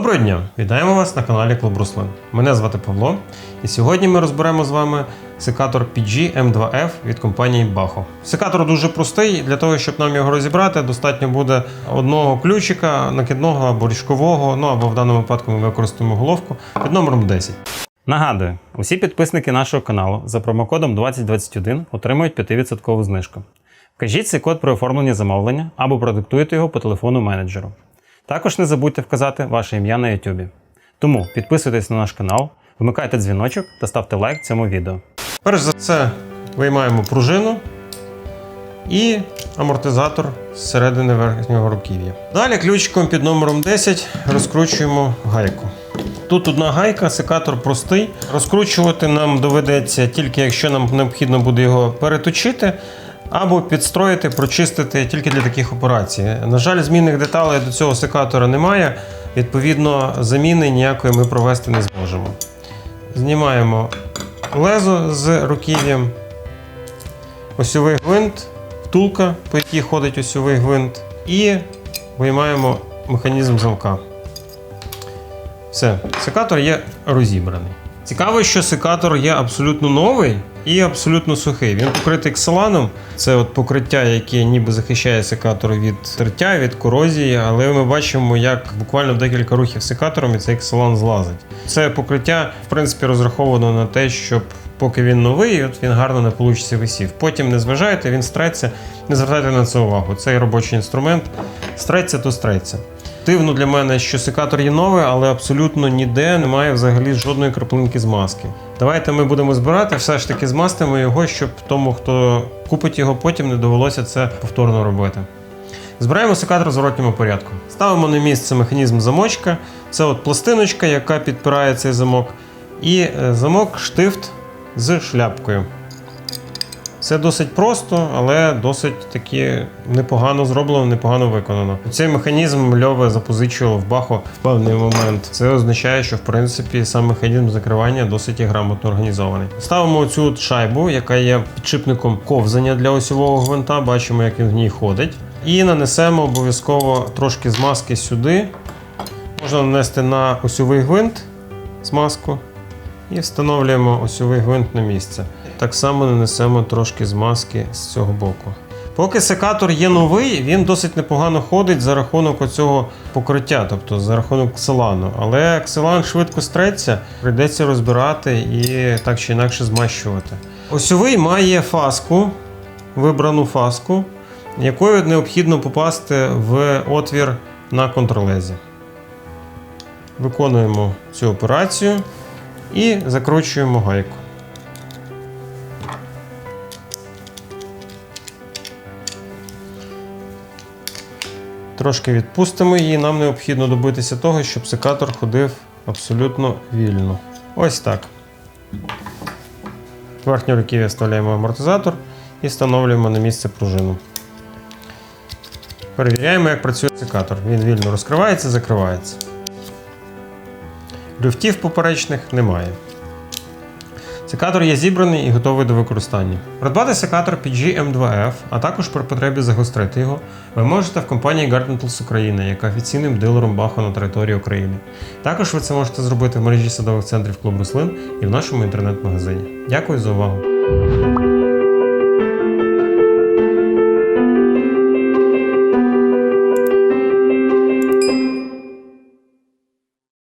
дня! Вітаємо вас на каналі Клуб Руслин. Мене звати Павло, і сьогодні ми розберемо з вами секатор PG M2F від компанії Baho. Секатор дуже простий. Для того, щоб нам його розібрати, достатньо буде одного ключика, накидного або ріжкового, ну або в даному випадку ми використаємо головку під номером 10. Нагадую, усі підписники нашого каналу за промокодом 2021 отримують 5% знижку. Вкажіть цей код при оформленні замовлення або продиктуйте його по телефону менеджеру. Також не забудьте вказати ваше ім'я на YouTube. Тому підписуйтесь на наш канал, вмикайте дзвіночок та ставте лайк цьому відео. Перш за все, виймаємо пружину і амортизатор з середини верхнього руків'я. Далі ключиком під номером 10 розкручуємо гайку. Тут одна гайка, секатор простий. Розкручувати нам доведеться тільки якщо нам необхідно буде його переточити. Або підстроїти, прочистити тільки для таких операцій. На жаль, змінних деталей до цього секатора немає. Відповідно, заміни ніякої ми провести не зможемо. Знімаємо лезо з руків'ям, осьовий гвинт, втулка, по якій ходить осьовий гвинт, і виймаємо механізм замка. Все, секатор є розібраний. Цікаво, що секатор є абсолютно новий і абсолютно сухий. Він покритий ксиланом. Це от покриття, яке ніби захищає секатор від тертя, від корозії, але ми бачимо, як буквально в декілька рухів секатором і цей ксилан злазить. Це покриття, в принципі, розраховано на те, щоб поки він новий, от він гарно на получці висів. Потім не зважайте, він стреться, не звертайте на це увагу. Цей робочий інструмент стреться, то стреться. Дивно для мене, що секатор є новий, але абсолютно ніде немає взагалі жодної краплинки змазки. Давайте ми будемо збирати, все ж таки змастимо його, щоб тому, хто купить його, потім не довелося це повторно робити. Збираємо секатор в зворотньому порядку. Ставимо на місце механізм замочка. Це от пластиночка, яка підпирає цей замок. І е, замок штифт з шляпкою. Це досить просто, але досить таки непогано зроблено, непогано виконано. Цей механізм Льове запозичував в Бахо в певний момент. Це означає, що в принципі сам механізм закривання досить грамотно організований. Ставимо от шайбу, яка є підшипником ковзання для осьового гвинта. Бачимо, як він в ній ходить. І нанесемо обов'язково трошки змазки сюди. Можна нанести на осьовий гвинт змазку. І встановлюємо осьовий гвинт на місце. Так само нанесемо трошки змазки з цього боку. Поки секатор є новий, він досить непогано ходить за рахунок оцього покриття, тобто за рахунок ксилану. Але ксилан швидко стреться, прийдеться розбирати і так чи інакше змащувати. Осьовий має фаску, вибрану фаску, якою необхідно попасти в отвір на контролезі. Виконуємо цю операцію і закручуємо гайку. Трошки відпустимо її, нам необхідно добитися того, щоб секатор ходив абсолютно вільно. Ось так. Верхню руків'я вставляємо амортизатор і встановлюємо на місце пружину. Перевіряємо, як працює секатор. Він вільно розкривається, закривається. Люфтів поперечних немає. Секатор є зібраний і готовий до використання. Придбати секатор PG M2F, а також при потребі загострити його, ви можете в компанії Garden Tools Україна, яка офіційним дилером Бахо на території України. Також ви це можете зробити в мережі садових центрів Клуб Рослин і в нашому інтернет-магазині. Дякую за увагу!